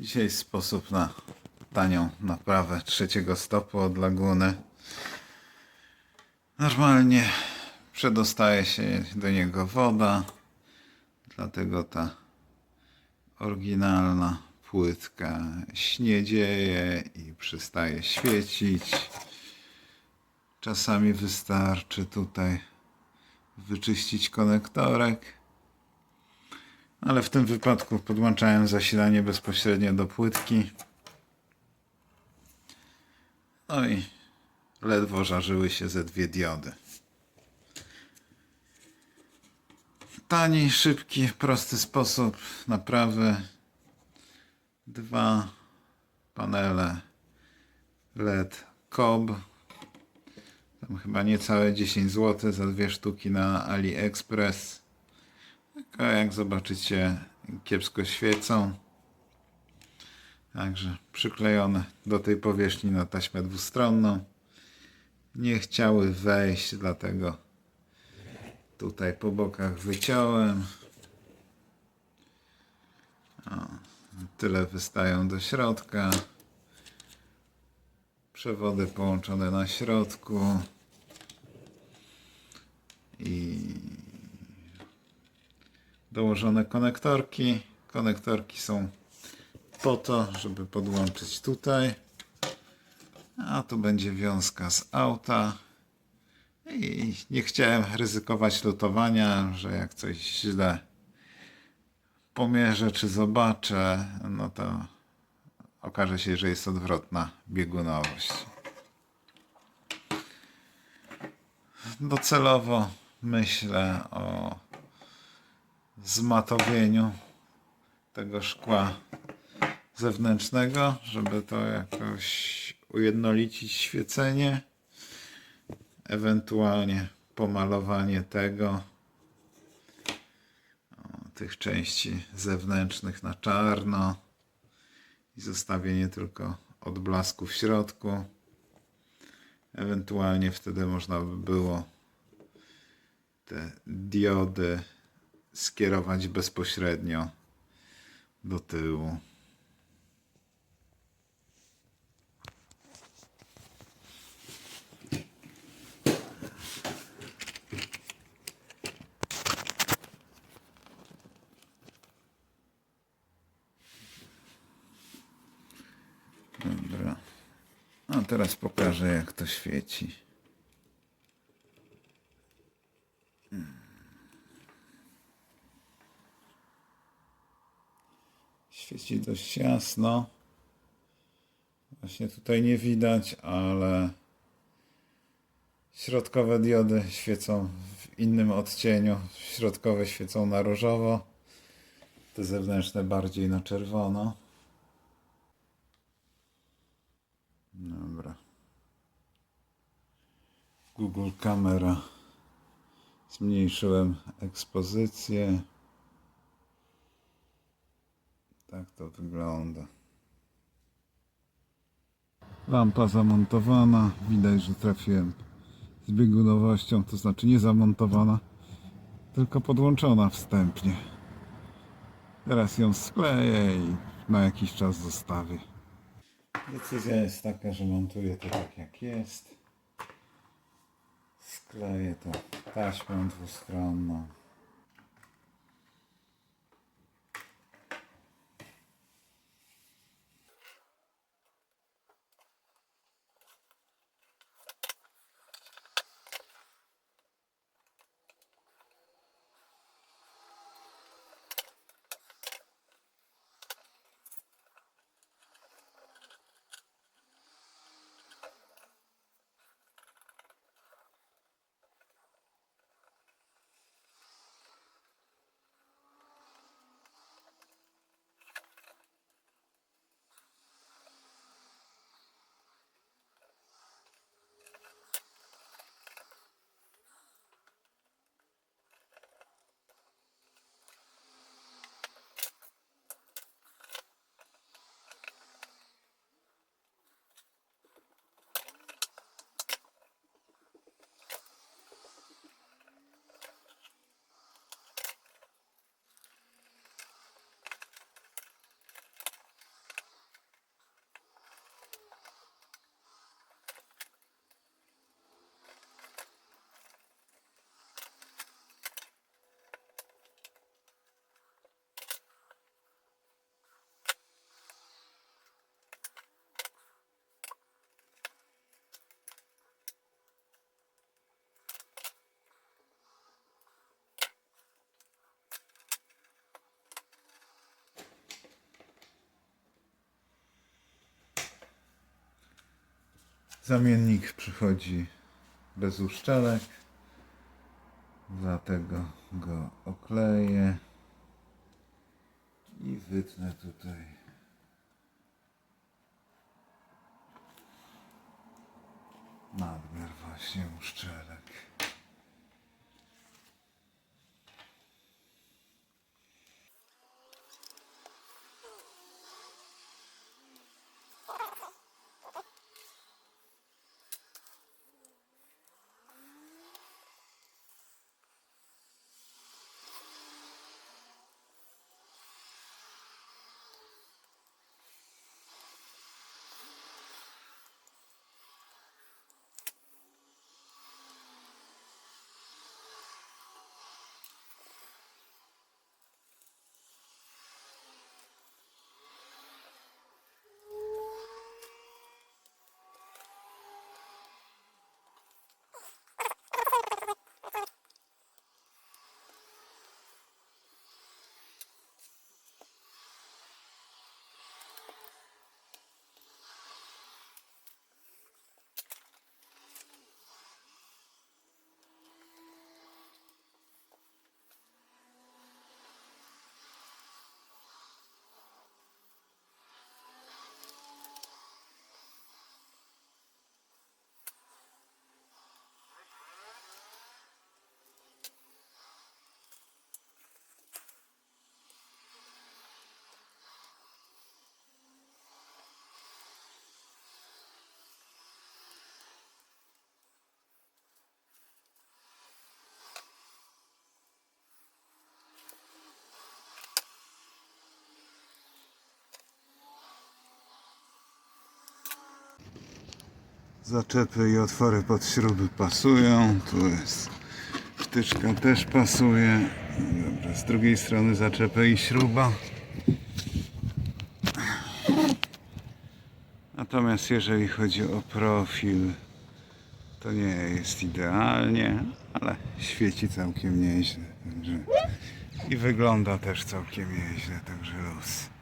Dzisiaj sposób na tanią naprawę trzeciego stopu od laguny. Normalnie przedostaje się do niego woda, dlatego ta oryginalna płytka śniedzieje i przestaje świecić. Czasami wystarczy tutaj wyczyścić konektorek. Ale w tym wypadku podłączałem zasilanie bezpośrednio do płytki. No i ledwo żarzyły się ze dwie diody. Tani, szybki, prosty sposób naprawy. Dwa panele LED COB. Tam chyba niecałe 10 zł za dwie sztuki na AliExpress. Tylko jak zobaczycie, kiepsko świecą. Także przyklejone do tej powierzchni na taśmę dwustronną. Nie chciały wejść, dlatego tutaj po bokach wyciąłem. O, tyle wystają do środka. Przewody połączone na środku. Dołożone konektorki. Konektorki są po to, żeby podłączyć tutaj. A tu będzie wiązka z auta. I nie chciałem ryzykować lutowania, że jak coś źle pomierzę czy zobaczę, no to okaże się, że jest odwrotna biegunowość. Docelowo myślę o zmatowieniu tego szkła zewnętrznego, żeby to jakoś ujednolicić świecenie, ewentualnie pomalowanie tego, tych części zewnętrznych na czarno i zostawienie tylko odblasku w środku. Ewentualnie wtedy można by było te diody skierować bezpośrednio do tyłu. Dobra. A teraz pokażę jak to świeci. Świeci dość jasno. Właśnie tutaj nie widać, ale środkowe diody świecą w innym odcieniu. Środkowe świecą na różowo, te zewnętrzne bardziej na czerwono. Dobra. Google Kamera. Zmniejszyłem ekspozycję. Tak to wygląda. Lampa zamontowana. Widać, że trafiłem z biegunowością, to znaczy nie zamontowana, tylko podłączona wstępnie. Teraz ją skleję i na jakiś czas zostawię. Decyzja jest taka, że montuję to tak jak jest. Skleję to taśmą dwustronną. Zamiennik przychodzi bez uszczelek, dlatego go okleję i wytnę tutaj. Nadmiar właśnie uszczelek. Zaczepy i otwory pod śruby pasują. Tu jest wtyczka też pasuje. Z drugiej strony zaczepy i śruba. Natomiast jeżeli chodzi o profil, to nie jest idealnie, ale świeci całkiem nieźle. Także... I wygląda też całkiem nieźle, także luz.